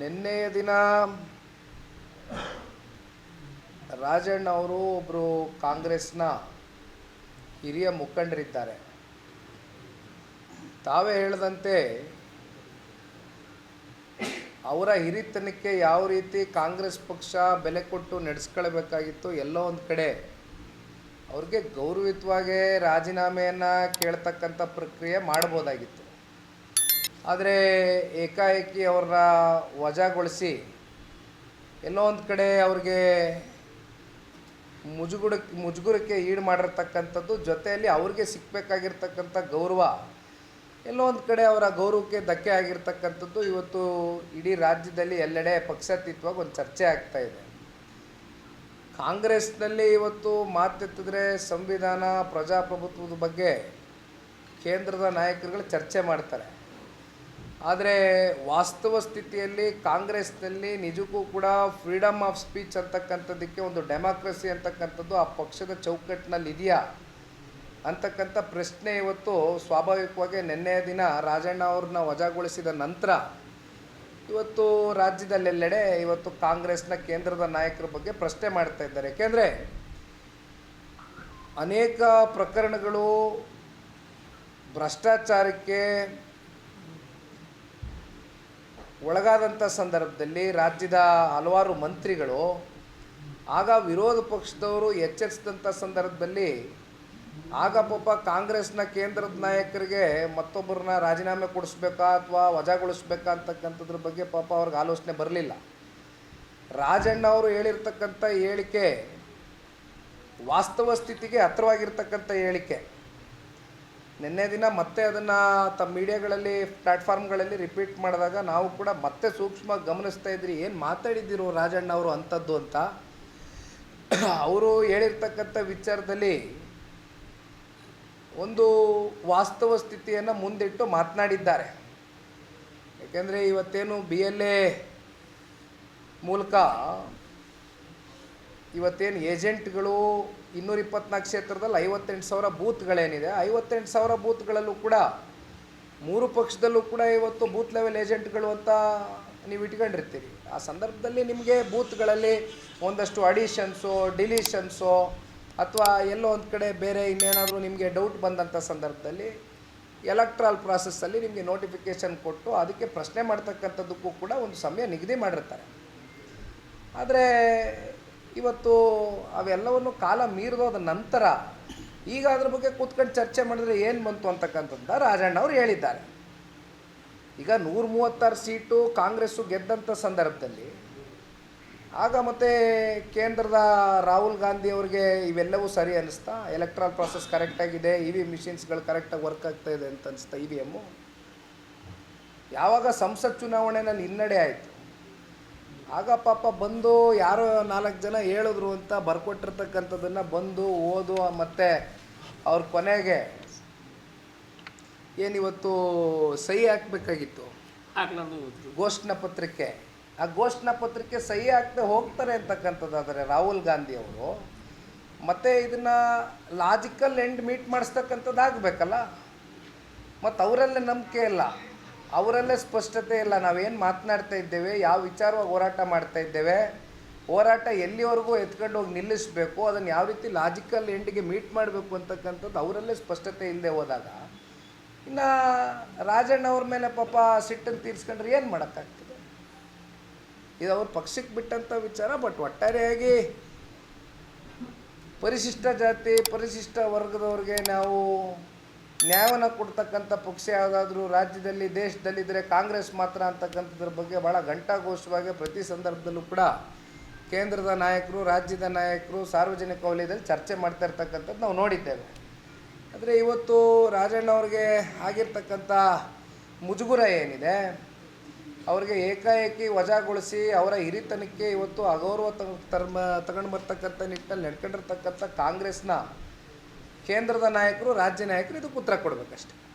ನಿನ್ನೆಯ ದಿನ ರಾಜಣ್ಣ ಅವರು ಒಬ್ಬರು ಕಾಂಗ್ರೆಸ್ನ ಹಿರಿಯ ಮುಖಂಡರಿದ್ದಾರೆ. ತಾವೇ ಹೇಳಿದಂತೆ ಅವರ ಹಿರಿತನಕ್ಕೆ ಯಾವ ರೀತಿ ಕಾಂಗ್ರೆಸ್ ಪಕ್ಷ ಬೆಲೆ ಕೊಟ್ಟು ನಡೆಸ್ಕೊಳ್ಬೇಕಾಗಿತ್ತು ಎಲ್ಲೋ ಒಂದು ಕಡೆ ಅವ್ರಿಗೆ ಗೌರವಿತವಾಗೇ ರಾಜೀನಾಮೆಯನ್ನು ಕೇಳ್ತಕ್ಕಂಥ ಪ್ರಕ್ರಿಯೆ ಮಾಡ್ಬೋದಾಗಿತ್ತು ಆದರೆ ಏಕಾಏಕಿ ಅವ್ರನ್ನ ವಜಾಗೊಳಿಸಿ ಎಲ್ಲೋ ಒಂದು ಕಡೆ ಅವ್ರಿಗೆ ಮುಜುಗುಡ ಮುಜುಗುರಕ್ಕೆ ಈಡು ಮಾಡಿರ್ತಕ್ಕಂಥದ್ದು, ಜೊತೆಯಲ್ಲಿ ಅವ್ರಿಗೆ ಸಿಕ್ಕಬೇಕಾಗಿರ್ತಕ್ಕಂಥ ಗೌರವ, ಎಲ್ಲೋ ಒಂದು ಕಡೆ ಅವರ ಗೌರವಕ್ಕೆ ಧಕ್ಕೆ ಆಗಿರ್ತಕ್ಕಂಥದ್ದು ಇವತ್ತು ಇಡೀ ರಾಜ್ಯದಲ್ಲಿ ಎಲ್ಲೆಡೆ ಪಕ್ಷಾತೀತವಾಗಿ ಒಂದು ಚರ್ಚೆ ಆಗ್ತಾ ಇದೆ. ಕಾಂಗ್ರೆಸ್ನಲ್ಲಿ ಇವತ್ತು ಮಾತೆತ್ತಿದ್ರೆ ಸಂವಿಧಾನ, ಪ್ರಜಾಪ್ರಭುತ್ವದ ಬಗ್ಗೆ ಕೇಂದ್ರದ ನಾಯಕರುಗಳು ಚರ್ಚೆ ಮಾಡ್ತಾರೆ. ಆದರೆ ವಾಸ್ತವ ಸ್ಥಿತಿಯಲ್ಲಿ ಕಾಂಗ್ರೆಸ್ನಲ್ಲಿ ನಿಜಕ್ಕೂ ಕೂಡ ಫ್ರೀಡಮ್ ಆಫ್ ಸ್ಪೀಚ್ ಅಂತಕ್ಕಂಥದ್ದಕ್ಕೆ ಒಂದು ಡೆಮಾಕ್ರಸಿ ಅಂತಕ್ಕಂಥದ್ದು ಆ ಪಕ್ಷದ ಚೌಕಟ್ಟಿನಲ್ಲಿ ಇದೆಯಾ ಅಂತಕ್ಕಂಥ ಪ್ರಶ್ನೆ ಇವತ್ತು ಸ್ವಾಭಾವಿಕವಾಗಿ ನಿನ್ನೆಯ ದಿನ ರಾಜಣ್ಣ ಅವ್ರನ್ನ ವಜಾಗೊಳಿಸಿದ ನಂತರ ಇವತ್ತು ರಾಜ್ಯದಲ್ಲೆಲ್ಲೆಡೆ ಇವತ್ತು ಕಾಂಗ್ರೆಸ್ನ ಕೇಂದ್ರದ ನಾಯಕರ ಬಗ್ಗೆ ಪ್ರಶ್ನೆ ಮಾಡ್ತಾ ಇದ್ದಾರೆ. ಯಾಕೆಂದರೆ ಅನೇಕ ಪ್ರಕರಣಗಳು ಭ್ರಷ್ಟಾಚಾರಕ್ಕೆ ಒಳಗಾದಂಥ ಸಂದರ್ಭದಲ್ಲಿ ರಾಜ್ಯದ ಹಲವಾರು ಮಂತ್ರಿಗಳು, ಆಗ ವಿರೋಧ ಪಕ್ಷದವರು ಎಚ್ಚರಿಸಿದಂಥ ಸಂದರ್ಭದಲ್ಲಿ ಆಗ ಪಾಪ ಕಾಂಗ್ರೆಸ್ನ ಕೇಂದ್ರದ ನಾಯಕರಿಗೆ ಮತ್ತೊಬ್ಬರನ್ನ ರಾಜೀನಾಮೆ ಕೊಡಿಸ್ಬೇಕಾ ಅಥವಾ ವಜಾಗೊಳಿಸ್ಬೇಕಾ ಅಂತಕ್ಕಂಥದ್ರ ಬಗ್ಗೆ ಪಾಪ ಅವ್ರಿಗೆ ಆಲೋಚನೆ ಬರಲಿಲ್ಲ. ರಾಜಣ್ಣ ಅವರು ಹೇಳಿರ್ತಕ್ಕಂಥ ಹೇಳಿಕೆ ವಾಸ್ತವ ಸ್ಥಿತಿಗೆ ಹತ್ರವಾಗಿರ್ತಕ್ಕಂಥ ಹೇಳಿಕೆ. ನಿನ್ನೆ ದಿನ ಮತ್ತೆ ಅದನ್ನು ತಮ್ಮ ಮೀಡಿಯಾಗಳಲ್ಲಿ ಪ್ಲ್ಯಾಟ್ಫಾರ್ಮ್ಗಳಲ್ಲಿ ರಿಪೀಟ್ ಮಾಡಿದಾಗ ನಾವು ಕೂಡ ಮತ್ತೆ ಸೂಕ್ಷ್ಮ ಗಮನಿಸ್ತಾ ಇದ್ರಿ. ಏನು ಮಾತಾಡಿದ್ದಿರು ರಾಜಣ್ಣ ಅವರು ಅಂಥದ್ದು ಅಂತ. ಅವರು ಹೇಳಿರ್ತಕ್ಕಂಥ ವಿಚಾರದಲ್ಲಿ ಒಂದು ವಾಸ್ತವ ಸ್ಥಿತಿಯನ್ನು ಮುಂದಿಟ್ಟು ಮಾತನಾಡಿದ್ದಾರೆ. ಏಕೆಂದರೆ ಇವತ್ತೇನು ಬಿ ಎಲ್ ಎ ಮೂಲಕ ಇವತ್ತೇನು ಏಜೆಂಟ್ಗಳು ಇನ್ನೂರ ಇಪ್ಪತ್ನಾಲ್ಕು ಕ್ಷೇತ್ರದಲ್ಲಿ ಐವತ್ತೆಂಟು ಸಾವಿರ ಬೂತ್ಗಳೇನಿದೆ, ಐವತ್ತೆಂಟು ಸಾವಿರ ಬೂತ್ಗಳಲ್ಲೂ ಕೂಡ ಮೂರು ಪಕ್ಷದಲ್ಲೂ ಕೂಡ ಇವತ್ತು ಬೂತ್ ಲೆವೆಲ್ ಏಜೆಂಟ್ಗಳು ಅಂತ ನೀವು ಇಟ್ಕೊಂಡಿರ್ತೀರಿ. ಆ ಸಂದರ್ಭದಲ್ಲಿ ನಿಮಗೆ ಬೂತ್ಗಳಲ್ಲಿ ಒಂದಷ್ಟು ಅಡಿಷನ್ಸು, ಡಿಲೀಷನ್ಸು ಅಥವಾ ಎಲ್ಲೋ ಒಂದು ಕಡೆ ಬೇರೆ ಇನ್ನೇನಾದರೂ ನಿಮಗೆ ಡೌಟ್ ಬಂದಂಥ ಸಂದರ್ಭದಲ್ಲಿ ಎಲೆಕ್ಟ್ರಾಲ್ ಪ್ರಾಸೆಸ್ಸಲ್ಲಿ ನಿಮಗೆ ನೋಟಿಫಿಕೇಷನ್ ಕೊಟ್ಟು ಅದಕ್ಕೆ ಪ್ರಶ್ನೆ ಮಾಡ್ತಕ್ಕಂಥದ್ದಕ್ಕೂ ಕೂಡ ಒಂದು ಸಮಯ ನಿಗದಿ ಮಾಡಿರ್ತಾರೆ. ಆದರೆ ಇವತ್ತು ಅವೆಲ್ಲವನ್ನು ಕಾಲ ಮೀರಿದೋದ ನಂತರ ಈಗ ಅದ್ರ ಬಗ್ಗೆ ಕೂತ್ಕೊಂಡು ಚರ್ಚೆ ಮಾಡಿದ್ರೆ ಏನು ಬಂತು ಅಂತಕ್ಕಂಥದ್ದು ರಾಜಣ್ಣ ಅವರು ಹೇಳಿದ್ದಾರೆ. ಈಗ ನೂರ ಮೂವತ್ತಾರು ಸೀಟು ಕಾಂಗ್ರೆಸ್ಸು ಗೆದ್ದಂಥ ಸಂದರ್ಭದಲ್ಲಿ ಆಗ ಮತ್ತೆ ಕೇಂದ್ರದ ರಾಹುಲ್ ಗಾಂಧಿ ಅವ್ರಿಗೆ ಇವೆಲ್ಲವೂ ಸರಿ ಅನ್ನಿಸ್ತಾ ಎಲೆಕ್ಟ್ರಾಲ್ ಪ್ರಾಸೆಸ್ ಕರೆಕ್ಟಾಗಿದೆ ಇ ವಿ ಮಿಷಿನ್ಸ್ಗಳು ಕರೆಕ್ಟಾಗಿ ವರ್ಕ್ ಆಗ್ತಾ ಇದೆ ಅಂತ ಅನಿಸ್ತಾ ಇ ವಿ ಎಮ್ಮು ಯಾವಾಗ ಸಂಸತ್ ಚುನಾವಣೆಯಲ್ಲಿ ಹಿನ್ನಡೆ ಆಯಿತು? ಆಗ ಪಾಪ ಬಂದು ಯಾರೋ ನಾಲ್ಕು ಜನ ಹೇಳಿದ್ರು ಅಂತ ಬರ್ಕೊಟ್ಟಿರ್ತಕ್ಕಂಥದ್ದನ್ನು ಬಂದು ಓದು ಮತ್ತು ಅವ್ರ ಕೊನೆಗೆ ಏನಿವತ್ತು ಸಹಿ ಹಾಕಬೇಕಾಗಿತ್ತು. ಘೋಷಣಾ ಪತ್ರಿಕೆ. ಆ ಘೋಷಣಾ ಪತ್ರಿಕೆ ಸಹಿ ಹಾಕದೆ ಹೋಗ್ತಾರೆ ಅಂತಕ್ಕಂಥದ್ದಾದರೆ ರಾಹುಲ್ ಗಾಂಧಿ ಅವರು. ಮತ್ತೆ ಇದನ್ನು ಲಾಜಿಕಲ್ ಎಂಡ್ ಮೀಟ್ ಮಾಡಿಸ್ತಕ್ಕಂಥದ್ದು ಆಗಬೇಕಲ್ಲ ಮತ್ತು ಅವರಲ್ಲೇ ನಂಬಿಕೆ ಇಲ್ಲ. ಅವರಲ್ಲೇ ಸ್ಪಷ್ಟತೆ ಇಲ್ಲ. ನಾವೇನು ಮಾತನಾಡ್ತಾ ಇದ್ದೇವೆ? ಯಾವ ವಿಚಾರವಾಗಿ ಹೋರಾಟ ಮಾಡ್ತಾ ಇದ್ದೇವೆ? ಹೋರಾಟ ಎಲ್ಲಿವರೆಗೂ ಎತ್ಕೊಂಡು ಹೋಗಿ ನಿಲ್ಲಿಸಬೇಕು? ಅದನ್ನು ಯಾವ ರೀತಿ ಲಾಜಿಕಲ್ ಎಂಡಿಗೆ ಮೀಟ್ ಮಾಡಬೇಕು ಅಂತಕ್ಕಂಥದ್ದು ಅವರಲ್ಲೇ ಸ್ಪಷ್ಟತೆ ಇಲ್ಲದೆ ಹೋದಾಗ ಇನ್ನು ರಾಜಣ್ಣ ಅವ್ರ ಮೇಲೆ ಪಾಪ ಸಿಟ್ಟನ್ನು ತೀರಿಸ್ಕೊಂಡ್ರೆ ಏನು ಮಾಡೋಕ್ಕಾಗ್ತದೆ? ಇದು ಅವ್ರ ಪಕ್ಷಕ್ಕೆ ಬಿಟ್ಟಂಥ ವಿಚಾರ ಬಟ್ ಒಟ್ಟಾರೆಯಾಗಿ ಪರಿಶಿಷ್ಟ ಜಾತಿ, ಪರಿಶಿಷ್ಟ ವರ್ಗದವ್ರಿಗೆ ನಾವು ನ್ಯಾಯವನ್ನು ಕೊಡ್ತಕ್ಕಂಥ ಪಕ್ಷ ಯಾವುದಾದ್ರೂ ರಾಜ್ಯದಲ್ಲಿ, ದೇಶದಲ್ಲಿದ್ದರೆ ಕಾಂಗ್ರೆಸ್ ಮಾತ್ರ ಅಂತಕ್ಕಂಥದ್ರ ಬಗ್ಗೆ ಭಾಳ ಘಂಟಾಘೋಷವಾಗಿ ಪ್ರತಿ ಸಂದರ್ಭದಲ್ಲೂ ಕೂಡ ಕೇಂದ್ರದ ನಾಯಕರು, ರಾಜ್ಯದ ನಾಯಕರು ಸಾರ್ವಜನಿಕ ವಲಯದಲ್ಲಿ ಚರ್ಚೆ ಮಾಡ್ತಾ ಇರ್ತಕ್ಕಂಥದ್ದು ನಾವು ನೋಡಿದ್ದೇವೆ. ಆದರೆ ಇವತ್ತು ರಾಜಣ್ಣ ಅವ್ರಿಗೆ ಆಗಿರ್ತಕ್ಕಂಥ ಮುಜುಗುರ ಏನಿದೆ? ಅವ್ರಿಗೆ ಏಕಾಏಕಿ ವಜಾಗೊಳಿಸಿ ಅವರ ಹಿರಿತನಕ್ಕೆ ಇವತ್ತು ಅಗೌರವ ತಗೊಂಡು ಬರ್ತಕ್ಕಂಥ ನಿಟ್ಟಿನಲ್ಲಿ ನಡ್ಕೊಂಡಿರ್ತಕ್ಕಂಥ ಕಾಂಗ್ರೆಸ್ನ ಕೇಂದ್ರದ ನಾಯಕರು ರಾಜ್ಯ ನಾಯಕರು ಇದಕ್ಕೆ ಉತ್ತರ ಕೊಡಬೇಕಷ್ಟೆ.